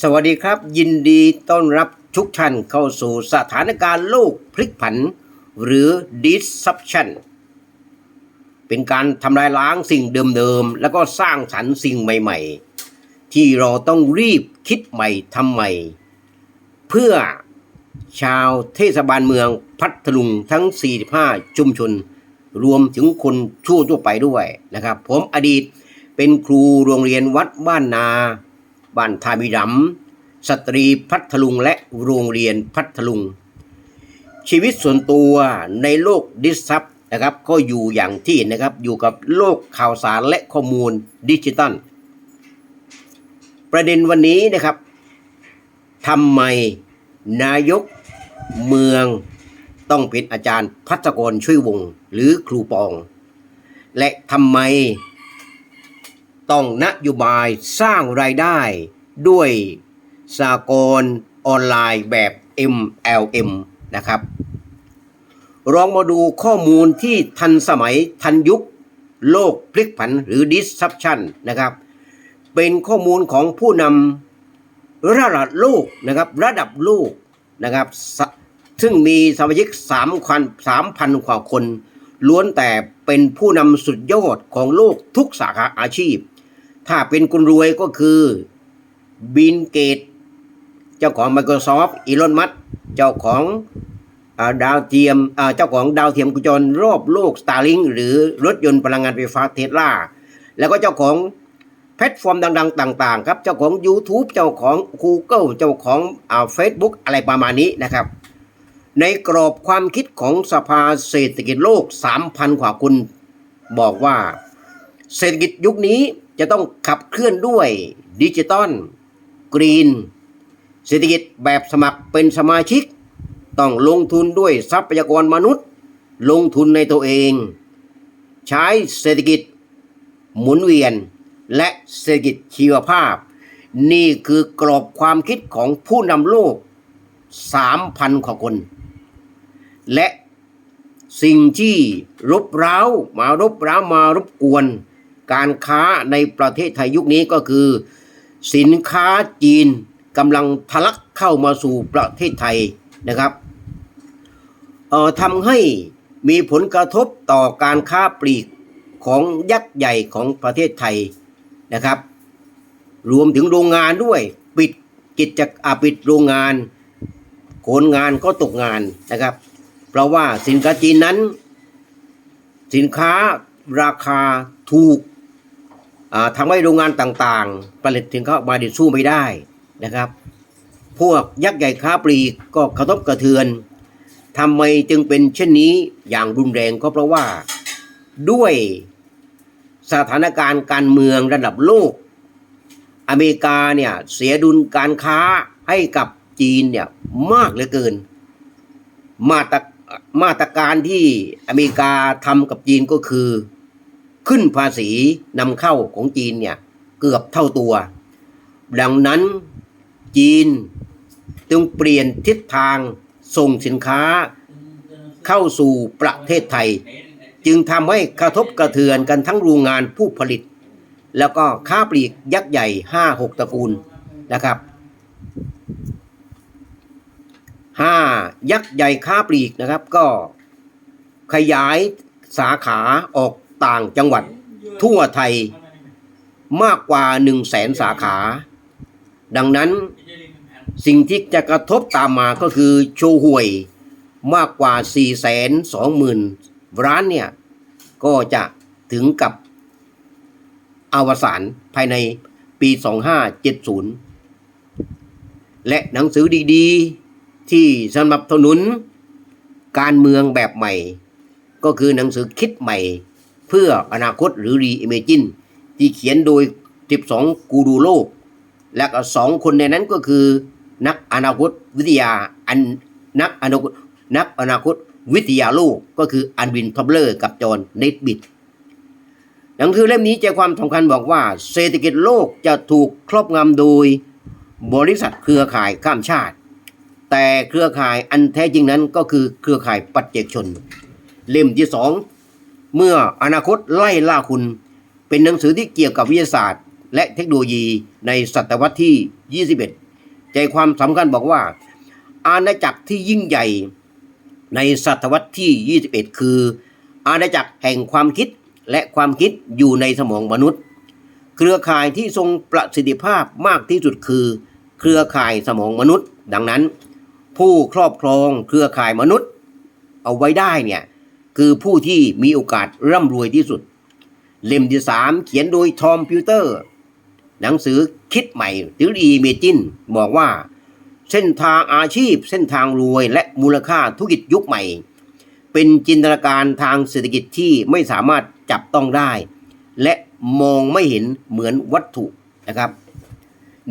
สวัสดีครับ ยินดีต้อนรับทุกท่านเข้าสู่สถานการณ์โลกพลิกผัน หรือ disruption เป็นการทำลายล้างสิ่งเดิมๆ แล้วก็สร้างสรรค์สิ่งใหม่ๆ ที่เราต้องรีบคิดใหม่ทำใหม่ เพื่อชาวเทศบาลเมืองพัทลุงทั้ง 45 ชุมชน รวมถึงคนทั่วทั่วไปด้วยนะครับ ผมอดีตเป็นครูโรงเรียนวัดบ้านนา บ้านทามิรัมสตรีพัทลุงและโรงเรียนพัทลุง ชีวิตส่วนตัวในโลกดิสซับนะครับก็อยู่อย่างที่นะครับอยู่กับโลกข่าวสารและข้อมูลดิจิตัลประเด็นวันนี้นะครับทำไมนายกเมืองต้องเป็นอาจารย์พัฒกรช่วยวงหรือครูปอง และทำไม ต้องนโยบายสร้างรายได้ ด้วยสากลออนไลน์แบบ MLM นะครับลองมาดูข้อมูลที่ทันสมัยทันยุค โลกพลิกผันหรือ disruption นะครับ เป็นข้อมูลของผู้นำระดับโลกนะครับระดับโลกนะครับซึ่งมีสมาชิก3พัน3,000กว่าคน ล้วนแต่เป็นผู้นำสุดยอดของโลกทุกสาขาอาชีพ ถ้าเป็นคนรวยก็คือบินเกต เจ้าของ Microsoft อีลอนมัสเจ้าของดาวเทียมเจ้าของดาวเทียมกุญจรรอบโลก Starlink หรือรถยนต์พลังงานไฟฟ้าเทสลาแล้วก็เจ้าของแพลตฟอร์มดัง ๆ ต่าง ๆ ครับ เจ้าของ YouTube เจ้าของ Google เจ้าของอ่า Facebook อะไรประมาณนี้นะครับ ในกรอบความคิดของสภาเศรษฐกิจโลก 3,000 กว่าคนบอกว่า เศรษฐกิจยุคนี้ จะต้องขับเคลื่อนด้วยดิจิตอลกรีนเศรษฐกิจแบบสมัครเป็นสมาชิก ต้องลงทุนด้วยทรัพยากรมนุษย์ ลงทุนในตัวเอง ใช้เศรษฐกิจหมุนเวียน และเศรษฐกิจชีวภาพ นี่คือกรอบความคิดของผู้นำโลก 3,000 กว่าคน และสิ่งที่รบเร้ามารบเร้ามารบกวน การค้าในประเทศไทยยุคนี้ก็คือ สินค้าจีนกำลังทะลักเข้ามาสู่ประเทศไทยนะครับเอ่อทำให้มีผลกระทบต่อการค้าปลีกของยักษ์ใหญ่ของประเทศไทยนะครับ รวมถึงโรงงานด้วยปิดกิจอาปิดโรงงานคนงานก็ตกงานนะครับ เพราะว่าสินค้าจีนนั้น สินค้าราคาถูก ทำให้โรงงานต่างๆ ผลิตสินค้ามาดิสู้ไม่ได้นะครับ พวกยักษ์ใหญ่ค้าปลีกก็กระทบกระเทือนทำไมจึงเป็นเช่นนี้อย่างรุนแรงก็เพราะว่าด้วยสถานการณ์การเมืองระดับโลก อเมริกาเนี่ยเสียดุลการค้าให้กับจีนเนี่ยมากเหลือเกิน มาตรมาตรการที่อเมริกาทำกับจีนก็คือ ขึ้นภาษีนำเข้าของจีนเนี่ยเกือบเท่าตัว ดังนั้นจีนจึงเปลี่ยนทิศทางส่งสินค้าเข้าสู่ประเทศไทย จึงทำให้กระทบกระเทือนกันทั้งโรงงานผู้ผลิต แล้วก็ค้าปลีกยักษ์ใหญ่ห้าหกตระกูลนะครับห้ายักษ์ใหญ่ค้าปลีกนะครับก็ขยายสาขาออก ต่างจังหวัดทั่วไทยมากกว่าหนึ่งแสนสาขา ดังนั้นสิ่งที่จะกระทบตามมาก็คือโชห่วยมากกว่า 4 2 0 0 0 0 ร้านเนี่ย ก็จะถึงกับอวสานภายในปี 2570 และหนังสือดีๆ ที่สนับสนุน การเมืองแบบใหม่ ก็คือหนังสือคิดใหม่ เพื่ออนาคตหรือ Reimagine ที่เขียนโดย 12 กูรูโลก และก็สองคนในนั้นก็คือ นักอนาคตวิทยาอันนักอนาคตนักอนาคตวิทยาโลกก็คืออันวินทอบเลอร์กับจอห์นเนตบิดหนังสือเล่มนี้ใจความสำคัญบอกว่า เศรษฐกิจโลกจะถูกครอบงำโดยบริษัทเครือข่ายข้ามชาติ แต่เครือข่ายอันแท้จริงนั้นก็คือเครือข่ายปัจเจกชน เล่มที่สอง เมื่ออนาคตไล่ล่าคุณ เป็นหนังสือที่เกี่ยวกับวิทยาศาสตร์ และเทคโนโลยีในศตวรรษที่ 21 ใจความสำคัญบอกว่า อาณาจักรที่ยิ่งใหญ่ในศตวรรษที่ 21 คือ อาณาจักรแห่งความคิดและความคิดอยู่ในสมองมนุษย์ เครือข่ายที่ทรงประสิทธิภาพมากที่สุดคือ เครือข่ายสมองมนุษย์ ดังนั้น ผู้ครอบครองเครือข่ายมนุษย์ เอาไว้ได้เนี่ย คือผู้ที่มีโอกาสร่ำรวยที่สุด เล่มที่สามเขียนโดยทอมพิวเตอร์ หนังสือคิดใหม่หรืออีเมจินบอกว่า เส้นทางอาชีพ เส้นทางรวยและมูลค่าธุรกิจยุคใหม่ เป็นจินตนาการทางเศรษฐกิจที่ไม่สามารถจับต้องได้ และมองไม่เห็นเหมือนวัตถุนะครับ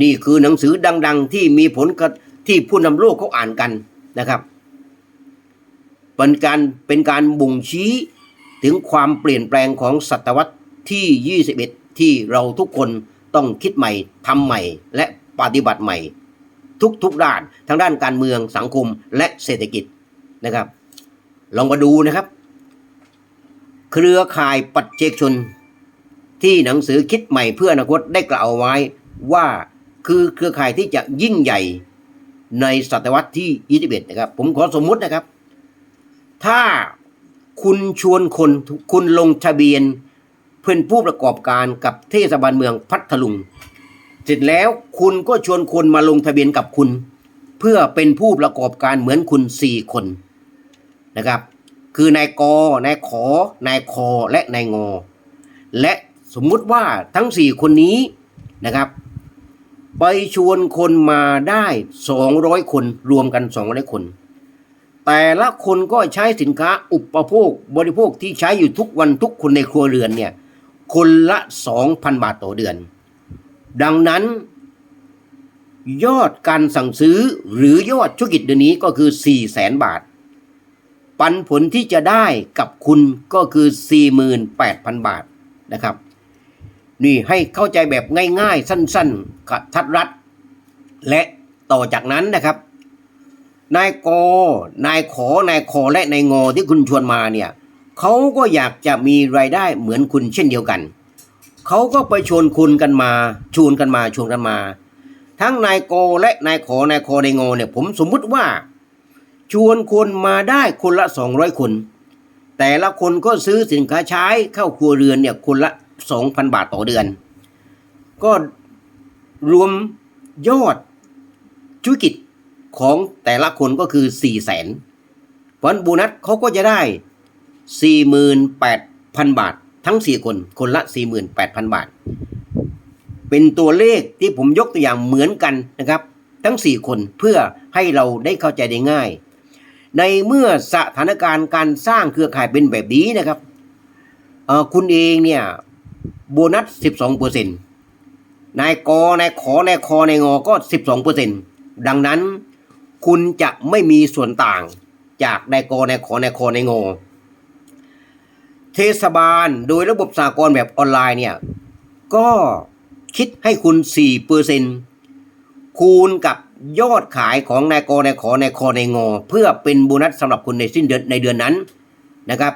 นี่คือหนังสือดัง ๆ ที่มีผลที่ผู้นำโลกเขาอ่านกันนะครับ เป็นการเป็นการบ่งชี้ถึงความเปลี่ยนแปลงของศตวรรษที่ 21 ที่เราทุกคนต้องคิดใหม่ทำใหม่ และปฏิบัติใหม่ ทุกๆด้านทั้งด้านการเมืองสังคมและเศรษฐกิจนะครับ ลองมาดูนะครับ เครือข่ายปัจเจกชน ที่หนังสือคิดใหม่เพื่ออนาคตได้กล่าวไว้ว่าคือเครือข่ายที่จะยิ่งใหญ่ในศตวรรษที่ 21 นะครับ ผมขอสมมุตินะครับ ถ้าคุณชวนคนคุณลงทะเบียนเพื่อนผู้ประกอบการกับเทศบาลเมืองพัทลุง เสร็จแล้วคุณก็ชวนคนมาลงทะเบียนกับคุณ เพื่อเป็นผู้ประกอบการเหมือนคุณสี่คนนะครับ คือนายกนายขอนายคอและนายงอ และสมมุติว่าทั้งสี่คนนี้นะครับ ไปชวนคนมาได้ 200 คนรวมกัน 200 คน แต่ละคนก็ใช้สินค้าอุปโภคบริโภคที่ใช้อยู่ทุกวันทุกคนในครัวเรือนเนี่ยคนละ 2,000 บาทต่อเดือน ดังนั้น ยอดการสั่งซื้อหรือยอดธุรกิจเดือนนี้ก็คือ 4 0 0แสนบาท ปันผลที่จะได้กับคุณก็คือ 48,000 บาทนะครับ นี่ให้เข้าใจแบบง่ายๆ สั้นๆกระทัดรัด และต่อจากนั้นนะครับ นายกนายขอนายคอและนายงอที่คุณชวนมาเนี่ยเขาก็อยากจะมีรายได้เหมือนคุณเช่นเดียวกัน เขาก็ไปชวนคุณกันมาชวนกันมาชวนกันมา ทั้งนายกและนายขอนายคอนายงอเนี่ยผมสมมุติว่า ชวนคนมาได้คนละ 200 คน แต่ละคนก็ซื้อสินค้าใช้เข้าครัวเรือนเนี่ยคนละ 2,000 บาทต่อเดือน ก็รวมยอดธุรกิจ ของแต่ละคนก็คือ4 0 0แสนเพราะนั้นโบนัสเขาก็จะได้ 48,000 บาท ทั้ง 4 คน คนละ 48,000 บาท เป็นตัวเลขที่ผมยกตัวอย่างเหมือนกันนะครับ ทั้ง 4 คนเพื่อให้เราได้เข้าใจได้ง่าย ในเมื่อสถานการณ์การสร้างเครือข่ายเป็นแบบนี้นะครับคุณเองเนี่ยโบนัส 12เปอร์เซ็นต์นายกนายขอนายคอนายงอก็ 12เปอร์เซ็นต์ดังนั้น คุณจะไม่มีส่วนต่างจากนายกนายขอนายคอนายงเทศบาลโดยระบบสากลแบบออนไลน์เนี่ย ก็คิดให้คุณ 4เปอร์เซ็นคูณกับยอดขายของนายกนายขอนายคอนายงอ เพื่อเป็นโบนัสสำหรับคุณในสิ้นเดือนในเดือนนั้นนะครับ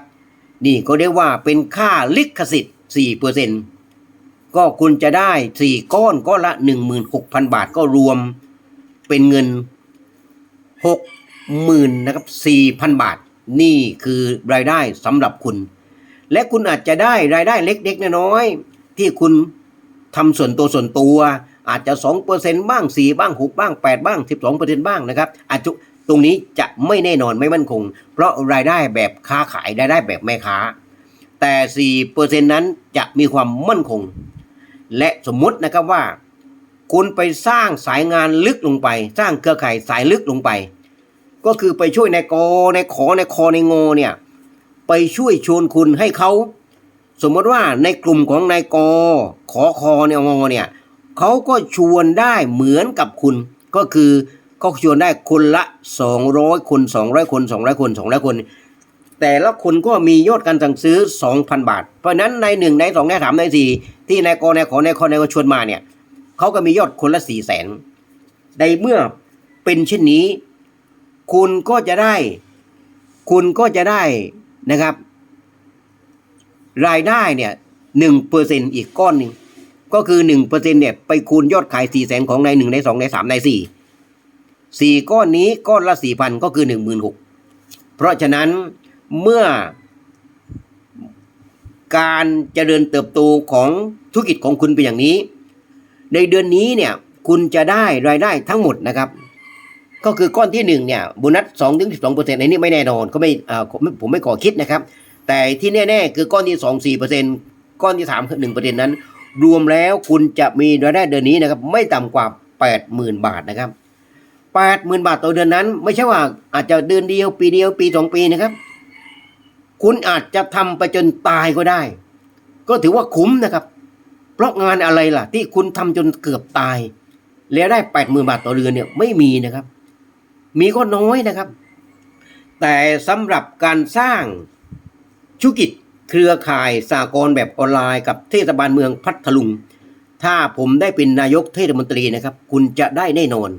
นี่ก็เรียกว่าเป็นค่าลิขสิทธิ์ 4เปอร์เซ็นก็คุณจะได้ 4 ก้อนก้อนละ 16,000 บาทก็รวมเป็นเงิน 60,000นะครับ4,000 บาท นี่คือรายได้สำหรับคุณ และคุณอาจจะได้รายได้เล็กๆน้อยๆที่คุณทำส่วนตัวส่วนตัว อาจจะ 2%บ้าง 4 บ้าง 6 บ้าง 8 บ้าง 12%บ้างนะครับอาจจะตรงนี้จะไม่แน่นอนไม่มั่นคง เพราะรายได้แบบค้าขายรายได้แบบแม่ค้า แต่ 4%นั้นจะมีความมั่นคง และสมมุตินะครับว่า คุณไปสร้างสายงานลึกลงไป สร้างเครือข่ายสายลึกลงไป ก็คือไปช่วยในายกในายขอในายคอในายงอเนี่ยไปช่วยชวนคุณให้เขาสมมติว่าในกลุ่มของนายกขอคอเนี่ยงอเนี่ยเขาก็ชวนได้เหมือนกับคุณ ก็คือก็ชวนได้คนละ 200 คน 200 คน 200 คน 200 คน แต่ละคนก็มียอดการสั่งซื้อ 2,000 บาท เพราะนั้นใน1ใน2ใน3ใน4ที่นายกนายขอนายคอนายกชวนมาเนี่ยเขาก็มียอดคนละ4 0 0แสนในเมื่อเป็นเช่นนี้ คุณก็จะได้ คุณก็จะได้นะครับ รายได้เนี่ยหนึ่งเปอร์เซ็นอีกก้อนหนึ่งก็คือหนึ่งเปอร์เซ็นเนี่ยไปคูณยอดขายสี่แสนของในหนึ่งในสองในสามในสี่สี่ก้อนนี้ก้อนละสี่พันก็คือหนึ่งหมื่นหกเพราะฉะนั้นเมื่อการเจริญเติบโตของธุรกิจของคุณเป็นอย่างนี้ ในเดือนนี้เนี่ยคุณจะได้รายได้ทั้งหมดนะครับ ก็คือก้อนที่หนึ่งเนี่ยโบนัสสองถึงสิบสองเปอร์เซ็นต์ในนี้ไม่แน่นอนก็ไม่อ่อผมผมไม่ขอคิดนะครับ แต่ที่แน่ๆคือก้อนที่สองสี่เปอร์เซ็นต์ก้อนที่สามคือหนึ่งเปอร์เซ็นต์นั้น รวมแล้วคุณจะมีรายได้เดือนนี้นะครับไม่ต่ำกว่าแปดหมื่นบาทนะครับแปดหมื่นบาทต่อเดือนนั้น ไม่ใช่ว่าอาจจะเดือนเดียวปีเดียวปีสองปีนะครับ คุณอาจจะทำไปจนตายก็ได้ ก็ถือว่าคุ้มนะครับ เพราะงานอะไรล่ะ ที่คุณทำจนเกือบตาย แล้วได้แปดหมื่นบาทต่อเดือนเนี่ยไม่มีนะครับ มีก็น้อยนะครับ แต่สำหรับการสร้างธุรกิจเครือข่ายสากลแบบออนไลน์กับเทศบาลเมืองพัทลุง ถ้าผมได้เป็นนายกเทศมนตรีนะครับ คุณจะได้แน่นอน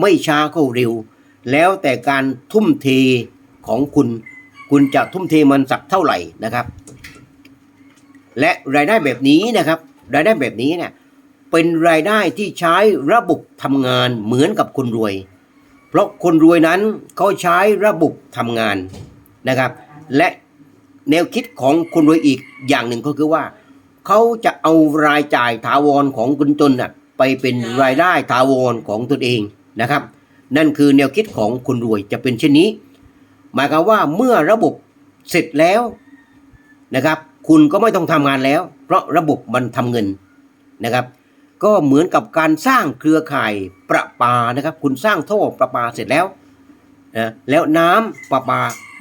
ไม่ช้าก็เร็ว แล้วแต่การทุ่มเทของคุณ คุณจะทุ่มเทมันสักเท่าไหร่นะครับ และรายได้แบบนี้นะครับ รายได้แบบนี้เนี่ยเป็นรายได้ที่ใช้ระบบทำงานเหมือนกับคนรวย เพราะคนรวยนั้นเขาใช้ระบบทำงานนะครับ และแนวคิดของคนรวยอีกอย่างหนึ่งก็คือว่า เขาจะเอารายจ่ายถาวรของคนจนน่ะไปเป็นรายได้ถาวรของตนเองนะครับ นั่นคือแนวคิดของคนรวยจะเป็นเช่นนี้ หมายความว่าเมื่อระบบเสร็จแล้วนะครับ คุณก็ไม่ต้องทำงานแล้ว เพราะระบบมันทำเงินนะครับ ก็เหมือนกับการสร้างเครือข่ายประปานะครับ คุณสร้างท่อประปาเสร็จแล้วนะแล้วน้ำประปา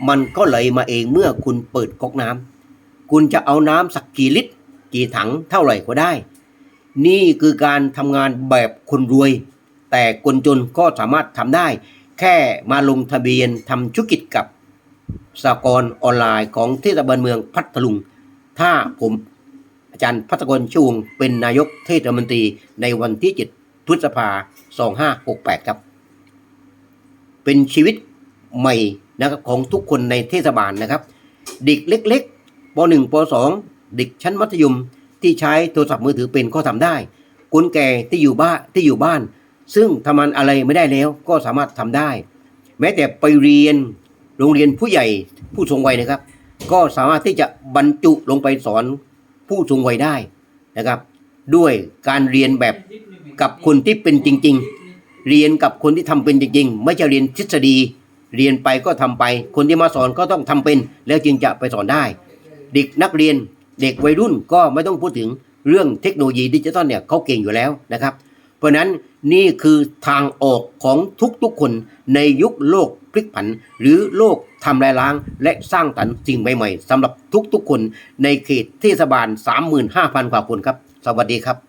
มันก็ไหลมาเองเมื่อคุณเปิดก๊อกน้ำคุณจะเอาน้ำสักกี่ลิตร กี่ถังเท่าไหร่ก็ได้ นี่คือการทำงานแบบคนรวย แต่คนจนก็สามารถทำได้ แค่มาลงทะเบียนทำธุรกิจกับสากลออนไลน์ของเทศบาลเมืองพัทลุง ถ้าผม อาจารย์พัฒกรชูงเป็นนายกเทศมนตรีในวันที่ 7 พฤษภา 2568 ครับ เป็นชีวิตใหม่นะครับของทุกคนในเทศบาลนะครับ เด็กเล็กๆป .1 ป .2 เด็กชั้นมัธยมที่ใช้โทรศัพท์มือถือเป็นก็ทำได้คนแก่ที่อยู่บ้านที่อยู่บ้าน ซึ่งทำงานอะไรไม่ได้แล้วก็สามารถทำได้ แม้แต่ไปเรียนโรงเรียนผู้ใหญ่ผู้สูงวัยนะครับ ก็สามารถที่จะบรรจุลงไปสอน ผู้สูงวัยได้นะครับ ด้วยการเรียนแบบกับคนที่เป็นจริง ๆ เรียนกับคนที่ทำเป็นจริง ๆ ไม่ใช่เรียนทฤษฎี เรียนไปก็ทำไป คนที่มาสอนก็ต้องทำเป็น แล้วจึงจะไปสอนได้ เด็กนักเรียนเด็กวัยรุ่นก็ไม่ต้องพูดถึงเรื่องเทคโนโลยีดิจิตอลเนี่ยเขาเก่งอยู่แล้วนะครับ เพราะฉะนั้นนี่คือทางออกของทุกๆคนในยุคโลก พลิกผัน หรือโลกทำลายล้าง และสร้างสรรค์สิ่งใหม่ๆสำหรับทุกๆคนในเขตเทศบาล 35,000 กว่าคนครับ สวัสดีครับ